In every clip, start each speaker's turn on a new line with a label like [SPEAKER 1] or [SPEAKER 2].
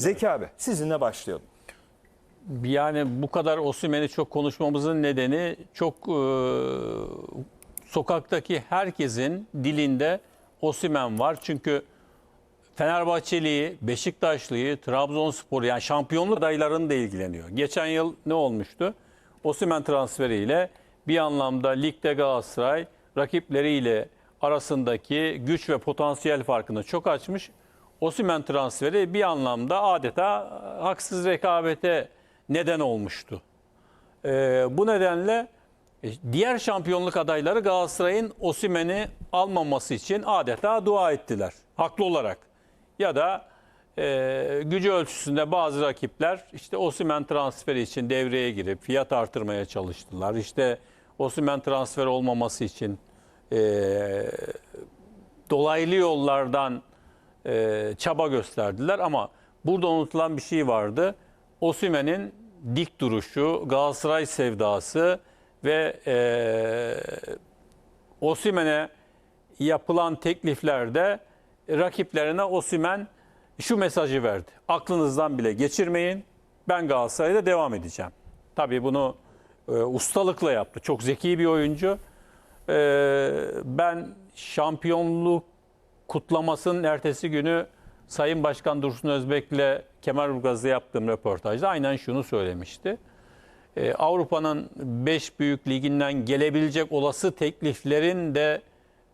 [SPEAKER 1] Zeki abi sizinle başlayalım.
[SPEAKER 2] Yani bu kadar Osimhen'i çok konuşmamızın nedeni çok e, sokaktaki herkesin dilinde Osimhen var. Çünkü Fenerbahçeli'yi, Beşiktaşlı'yı, Trabzonspor'u yani şampiyonluk adaylarını da ilgileniyor. Geçen yıl ne olmuştu? Osimhen transferiyle bir anlamda ligde Galatasaray rakipleriyle arasındaki güç ve potansiyel farkını çok açmış. Osimhen transferi bir anlamda adeta haksız rekabete neden olmuştu. Ee, bu nedenle e, diğer şampiyonluk adayları Galatasaray'ın Osimhen'i almaması için adeta dua ettiler. Haklı olarak. Ya da e, gücü ölçüsünde bazı rakipler işte Osimhen transferi için devreye girip fiyat artırmaya çalıştılar. İşte Osimhen transferi olmaması için e, dolaylı yollardan e, çaba gösterdiler ama burada unutulan bir şey vardı. Osimhen'in dik duruşu, Galatasaray sevdası ve e, Osimhen'e yapılan tekliflerde rakiplerine Osimhen şu mesajı verdi. Aklınızdan bile geçirmeyin. Ben Galatasaray'da devam edeceğim. Tabii bunu e, ustalıkla yaptı. Çok zeki bir oyuncu. E, ben şampiyonluk kutlamasının ertesi günü Sayın Başkan Dursun Özbek'le Kemerburgaz'da yaptığım röportajda aynen şunu söylemişti. Ee, Avrupa'nın 5 büyük liginden gelebilecek olası tekliflerin de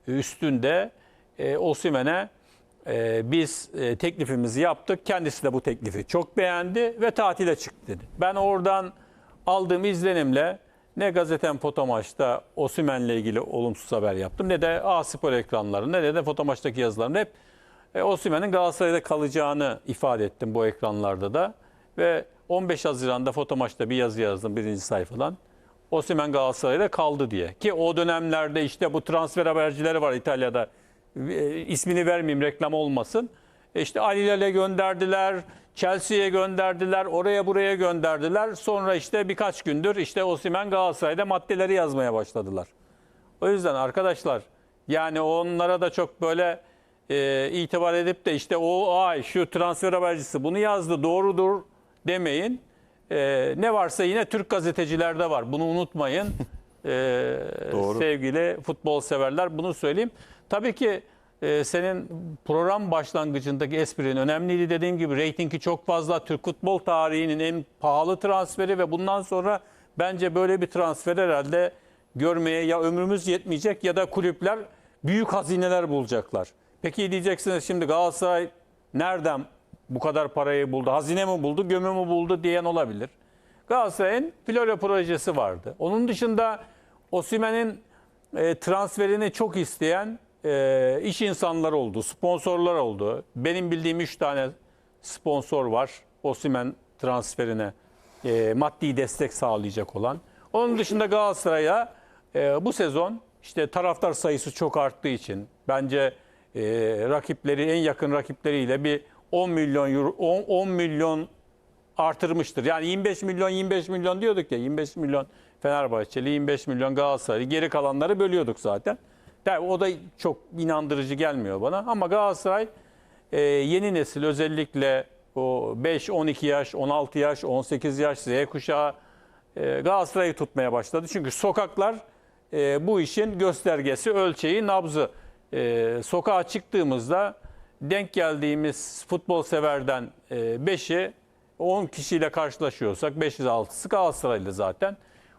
[SPEAKER 2] üstünde e, Osimhen'e e, biz e, teklifimizi yaptık. Kendisi de bu teklifi çok beğendi ve tatile çıktı dedi. Ben oradan aldığım izlenimle ne gazetem Fotomaç'ta Osimhen'le ilgili olumsuz haber yaptım ne de A Spor ekranlarında ne de Fotomaç'taki yazılarımda hep e, Osimhen'in Galatasaray'da kalacağını ifade ettim bu ekranlarda da. Ve 15 Haziran'da Fotomaç'ta bir yazı yazdım birinci sayfadan. Osimhen Galatasaray'da kaldı diye. Ki o dönemlerde işte bu transfer habercileri var İtalya'da. E, ismini vermeyeyim reklam olmasın. E işte Ali'lerle gönderdiler, Chelsea'ye gönderdiler, oraya buraya gönderdiler. Sonra işte birkaç gündür işte Osimhen Galatasaray'da maddeleri yazmaya başladılar. O yüzden arkadaşlar yani onlara da çok böyle e, itibar edip de işte o ay şu transfer habercisi bunu yazdı doğrudur demeyin. E, ne varsa yine Türk gazetecilerde var. Bunu unutmayın. E,
[SPEAKER 1] Doğru.
[SPEAKER 2] Sevgili futbol severler bunu söyleyeyim. Tabii ki e, senin program başlangıcındaki esprin önemliydi. Dediğim gibi reytingi çok fazla. Türk futbol tarihinin en pahalı transferi ve bundan sonra bence böyle bir transfer herhalde görmeye ya ömrümüz yetmeyecek ya da kulüpler büyük hazineler bulacaklar. Peki diyeceksiniz şimdi Galatasaray nereden bu kadar parayı buldu? Hazine mi buldu, gömü mü buldu diyen olabilir. Galatasaray'ın Florya projesi vardı. Onun dışında Osimhen'in e, transferini çok isteyen e, iş insanları oldu, sponsorlar oldu. Benim bildiğim 3 tane sponsor var Osimhen transferine e, maddi destek sağlayacak olan. Onun dışında Galatasaray'a e, bu sezon işte taraftar sayısı çok arttığı için bence e, rakipleri en yakın rakipleriyle bir 10 milyon euro 10, 10 milyon artırmıştır. Yani 25 milyon 25 milyon diyorduk ya 25 milyon Fenerbahçeli 25 milyon Galatasaraylı geri kalanları bölüyorduk zaten. Tabii o da çok inandırıcı gelmiyor bana ama Galatasaray e, yeni nesil özellikle o 5 12 yaş 16 yaş 18 yaş Z kuşağı e, Galatasaray'ı tutmaya başladı. Çünkü sokaklar e, bu işin göstergesi, ölçeği, nabzı. E, sokağa çıktığımızda denk geldiğimiz futbol severden 5'i 10 kişiyle karşılaşıyorsak 5'i 6'sı Galatasaraylı zaten.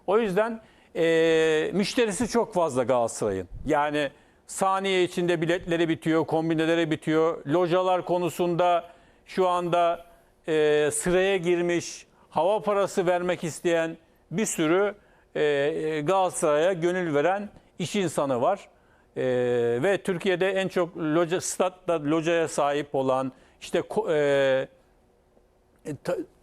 [SPEAKER 2] O yüzden e, müşterisi çok fazla Galatasaray'ın. Yani saniye içinde biletleri bitiyor, kombineleri bitiyor. Lojalar konusunda şu anda e, sıraya girmiş, hava parası vermek isteyen bir sürü e, Galatasaray'a gönül veren iş insanı var. E, ve Türkiye'de en çok loca, statta locaya sahip olan, işte e,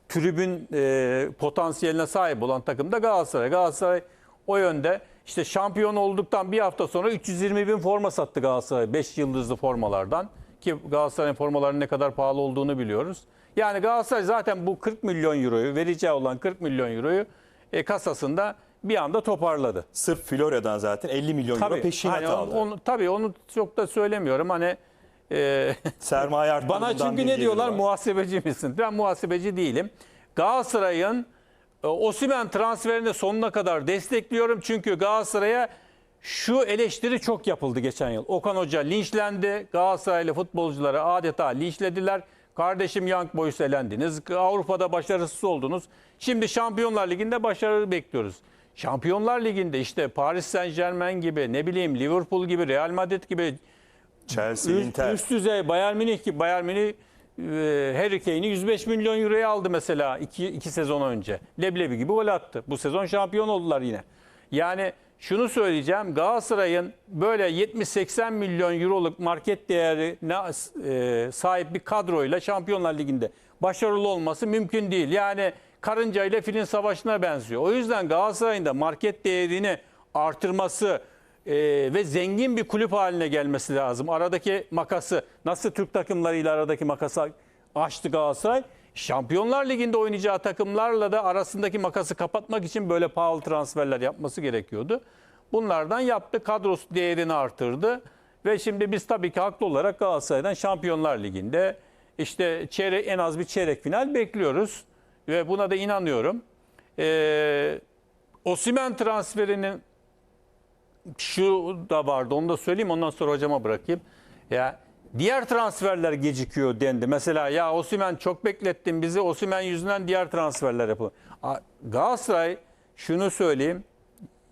[SPEAKER 2] tribün e, potansiyeline sahip olan takım da Galatasaray. Galatasaray o yönde işte şampiyon olduktan bir hafta sonra 320 bin forma sattı Galatasaray 5 yıldızlı formalardan. Ki Galatasaray'ın formalarının ne kadar pahalı olduğunu biliyoruz. Yani Galatasaray zaten bu 40 milyon euroyu vereceği olan 40 milyon euroyu e, kasasında bir anda toparladı.
[SPEAKER 1] Sırf Florya'dan zaten 50 milyon euro peşinat
[SPEAKER 2] hani
[SPEAKER 1] aldı.
[SPEAKER 2] Onu, tabii onu çok da söylemiyorum. Hani e,
[SPEAKER 1] Sermaye
[SPEAKER 2] bana çünkü ne diyorlar
[SPEAKER 1] var.
[SPEAKER 2] muhasebeci misin? Ben muhasebeci değilim. Galatasaray'ın e, Osimhen transferini sonuna kadar destekliyorum. Çünkü Galatasaray'a şu eleştiri çok yapıldı geçen yıl. Okan Hoca linçlendi. Galatasaraylı futbolcuları adeta linçlediler. Kardeşim Young Boys elendiniz. Avrupa'da başarısız oldunuz. Şimdi Şampiyonlar Ligi'nde başarı bekliyoruz. Şampiyonlar Ligi'nde işte Paris Saint Germain gibi ne bileyim Liverpool gibi Real Madrid gibi
[SPEAKER 1] Chelsea,
[SPEAKER 2] üst,
[SPEAKER 1] Inter.
[SPEAKER 2] üst düzey Bayern Münih ki Bayern Münih Harry Kane'i 105 milyon euroya aldı mesela 2 iki sezon önce. Leblebi gibi gol attı. Bu sezon şampiyon oldular yine. Yani şunu söyleyeceğim Galatasaray'ın böyle 70-80 milyon euroluk market değerine e, sahip bir kadroyla Şampiyonlar Ligi'nde başarılı olması mümkün değil. Yani karınca ile filin savaşına benziyor. O yüzden Galatasaray'ın da market değerini artırması, e, ve zengin bir kulüp haline gelmesi lazım. Aradaki makası nasıl Türk takımlarıyla aradaki makası açtı Galatasaray. Şampiyonlar Ligi'nde oynayacağı takımlarla da arasındaki makası kapatmak için böyle pahalı transferler yapması gerekiyordu. Bunlardan yaptı. Kadrosu değerini artırdı. Ve şimdi biz tabii ki haklı olarak Galatasaray'dan Şampiyonlar Ligi'nde işte çeyrek, en az bir çeyrek final bekliyoruz. Ve buna da inanıyorum. Ee, Osimhen transferinin şu da vardı onu da söyleyeyim ondan sonra hocama bırakayım. Ya diğer transferler gecikiyor dendi. Mesela ya Osimhen çok beklettin bizi. Osimhen yüzünden diğer transferler yapılıyor. A- Galatasaray şunu söyleyeyim.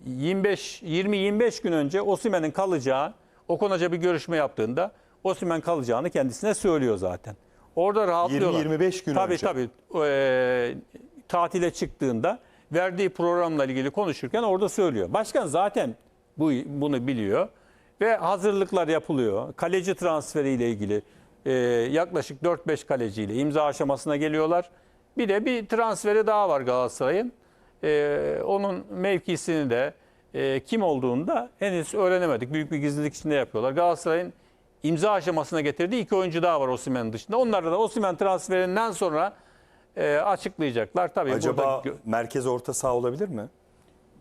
[SPEAKER 2] 25 20 25 gün önce Osimhen'in kalacağı Okan Hoca bir görüşme yaptığında Osimhen kalacağını kendisine söylüyor zaten. Orada rahatlıyorlar.
[SPEAKER 1] 20-25 gün
[SPEAKER 2] tabii,
[SPEAKER 1] önce.
[SPEAKER 2] Tabii Ee, tatile çıktığında verdiği programla ilgili konuşurken orada söylüyor. Başkan zaten bu bunu biliyor ve hazırlıklar yapılıyor. Kaleci transferiyle ilgili e, yaklaşık 4-5 kaleciyle imza aşamasına geliyorlar. Bir de bir transferi daha var Galatasaray'ın. E, onun mevkisini de e, kim olduğunu da henüz öğrenemedik. Büyük bir gizlilik içinde yapıyorlar. Galatasaray'ın imza aşamasına getirdiği iki oyuncu daha var Osimhen dışında. Onları da Osimhen transferinden sonra e, açıklayacaklar. Tabii
[SPEAKER 1] Acaba
[SPEAKER 2] burada
[SPEAKER 1] merkez orta saha olabilir mi?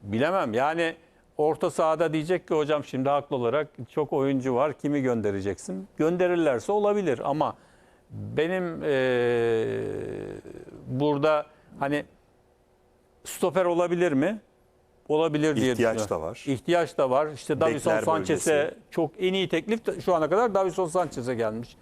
[SPEAKER 2] bilemem. Yani orta sahada diyecek ki hocam şimdi haklı olarak çok oyuncu var. Kimi göndereceksin? Gönderirlerse olabilir ama benim e, burada hani stoper olabilir mi? Olabilir diye
[SPEAKER 1] İhtiyaç
[SPEAKER 2] düşünüyorum.
[SPEAKER 1] da var.
[SPEAKER 2] İhtiyaç da var. İşte Davison
[SPEAKER 1] Bekler
[SPEAKER 2] Sanchez'e
[SPEAKER 1] bölgesi.
[SPEAKER 2] çok en iyi teklif de şu ana kadar Davison Sanchez'e gelmiş.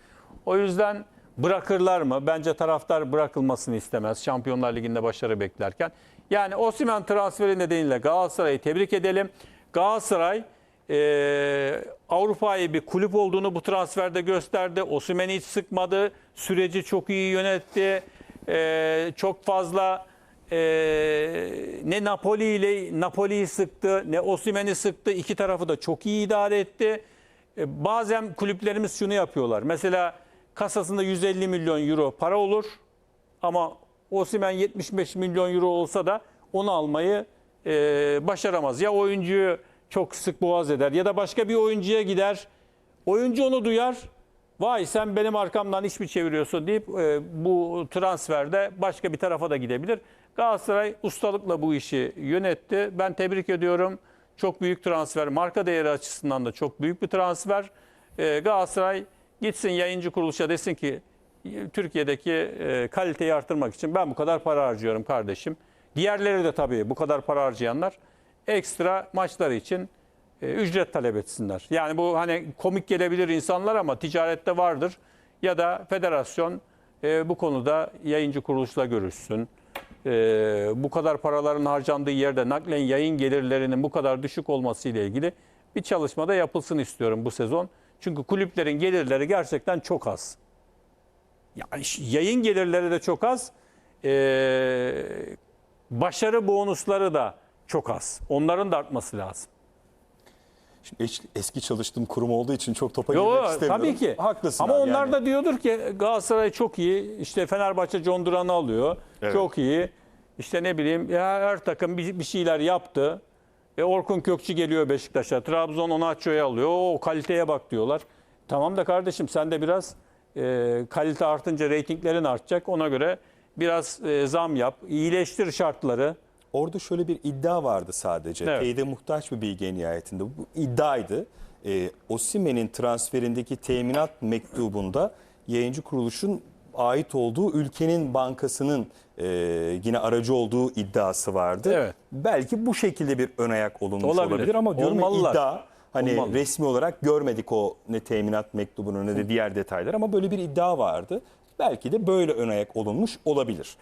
[SPEAKER 2] O yüzden bırakırlar mı? Bence taraftar bırakılmasını istemez. Şampiyonlar Ligi'nde başarı beklerken. Yani Osimhen transferi nedeniyle Galatasaray'ı tebrik edelim. Galatasaray e, Avrupa'yı bir kulüp olduğunu bu transferde gösterdi. Osimhen'i hiç sıkmadı. Süreci çok iyi yönetti. E, çok fazla e, ne Napoli ile Napoli'yi sıktı, ne Osimhen'i sıktı. İki tarafı da çok iyi idare etti. E, bazen kulüplerimiz şunu yapıyorlar. Mesela kasasında 150 milyon euro para olur ama Osimhen 75 milyon euro olsa da onu almayı e, başaramaz. Ya oyuncuyu çok sık boğaz eder ya da başka bir oyuncuya gider. Oyuncu onu duyar. Vay sen benim arkamdan iş mi çeviriyorsun deyip e, bu transferde başka bir tarafa da gidebilir. Galatasaray ustalıkla bu işi yönetti. Ben tebrik ediyorum. Çok büyük transfer. Marka değeri açısından da çok büyük bir transfer. E, Galatasaray gitsin yayıncı kuruluşa desin ki Türkiye'deki e, kaliteyi artırmak için ben bu kadar para harcıyorum kardeşim. Diğerleri de tabii bu kadar para harcayanlar ekstra maçları için e, ücret talep etsinler. Yani bu hani komik gelebilir insanlar ama ticarette vardır. Ya da federasyon e, bu konuda yayıncı kuruluşla görüşsün. Bu kadar paraların harcandığı yerde naklen yayın gelirlerinin bu kadar düşük olması ile ilgili bir çalışma da yapılsın istiyorum bu sezon. Çünkü kulüplerin gelirleri gerçekten çok az. Yani yayın gelirleri de çok az. Ee, başarı bonusları da çok az. Onların da artması lazım.
[SPEAKER 1] Şimdi eş- eski çalıştığım kurum olduğu için çok topa
[SPEAKER 2] Yo,
[SPEAKER 1] girmek istemiyorum.
[SPEAKER 2] tabii ki.
[SPEAKER 1] Haklısın
[SPEAKER 2] Ama onlar
[SPEAKER 1] yani.
[SPEAKER 2] da diyordur ki Galatasaray çok iyi. İşte Fenerbahçe John Duran'ı alıyor.
[SPEAKER 1] Evet.
[SPEAKER 2] Çok iyi. İşte ne bileyim ya her takım bir, bir şeyler yaptı. E Orkun Kökçü geliyor Beşiktaş'a. Trabzon Onaço'yu alıyor. O kaliteye bak diyorlar. Tamam da kardeşim sen de biraz e, kalite artınca reytinglerin artacak. Ona göre biraz e, zam yap. İyileştir şartları.
[SPEAKER 1] Orada şöyle bir iddia vardı sadece.
[SPEAKER 2] Evet.
[SPEAKER 1] Teyide muhtaç bir bilgi nihayetinde. Bu iddiaydı. e, Osimen'in transferindeki teminat mektubunda yayıncı kuruluşun ait olduğu ülkenin bankasının e, yine aracı olduğu iddiası vardı.
[SPEAKER 2] Evet.
[SPEAKER 1] Belki bu şekilde bir ön ayak olunmuş
[SPEAKER 2] Olabilir.
[SPEAKER 1] olabilir ama diyorum
[SPEAKER 2] Olmalılar.
[SPEAKER 1] iddia hani
[SPEAKER 2] Olmalı.
[SPEAKER 1] resmi olarak görmedik o ne teminat mektubunu ne de diğer detaylar ama böyle bir iddia vardı. Belki de böyle ön ayak olunmuş olabilir.